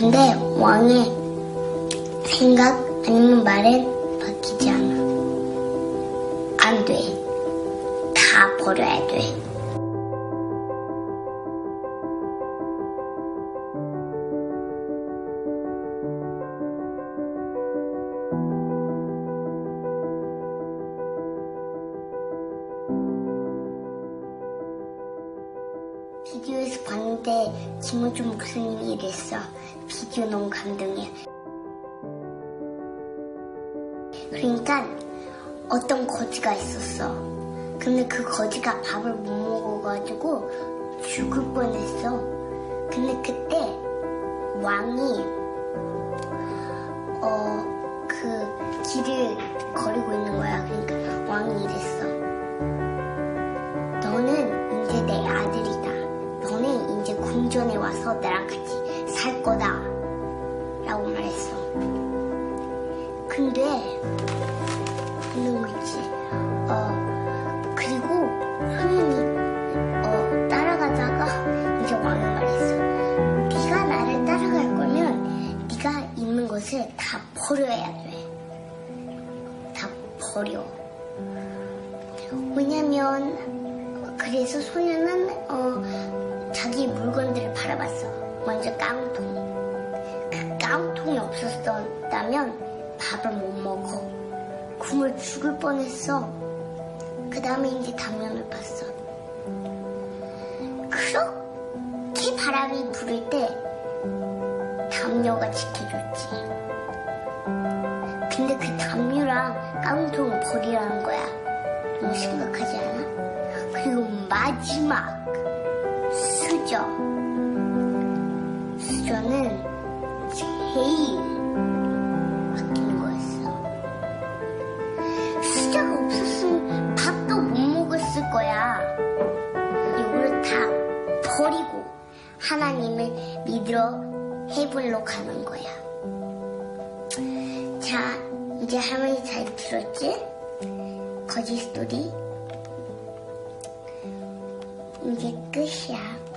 근데 왕의 생각 아니면 말은 바뀌지 않아. 안 돼. 다 버려야 돼. 비디오에서 봤는데 김호중 목사님이 이랬어. 비디오 너무 감동이야. 그러니까 어떤 거지가 있었어. 근데 그 거지가 밥을 못 먹어가지고 죽을 뻔했어. 근데 그때 왕이 어 그 길을 거리고 있는 거야. 그러니까 왕이 이랬어. 궁전에 와서 나랑 같이 살 거다. 라고 말했어. 근데, 그는 거지. 어, 그리고 소년이, 어, 따라가다가 이제 왕이 말했어. 네가 나를 따라갈 거면 네가 있는 것을 다 버려야 돼. 다 버려. 왜냐면 그래서 소녀는 어, 자기 물건들을 바라봤어. 먼저 깡통. 그 깡통이 없었다면 밥을 못 먹어. 굶을 죽을 뻔했어. 그 다음에 이제 당면을 봤어. 그렇게 바람이 부를 때 담요가 지켜줬지. 근데 그 담요랑 깡통 버리라는 거야. 너무 심각하지 않아? 그리고 마지막 수저. 수저는 제일 바뀌는 거였어. 수저가 없었으면 밥도 못 먹었을 거야. 이거를 다 버리고 하나님을 믿으러 해불로 가는 거야. 자, 이제 할머니 잘 들었지? 거짓 스토리 이제 끝이야.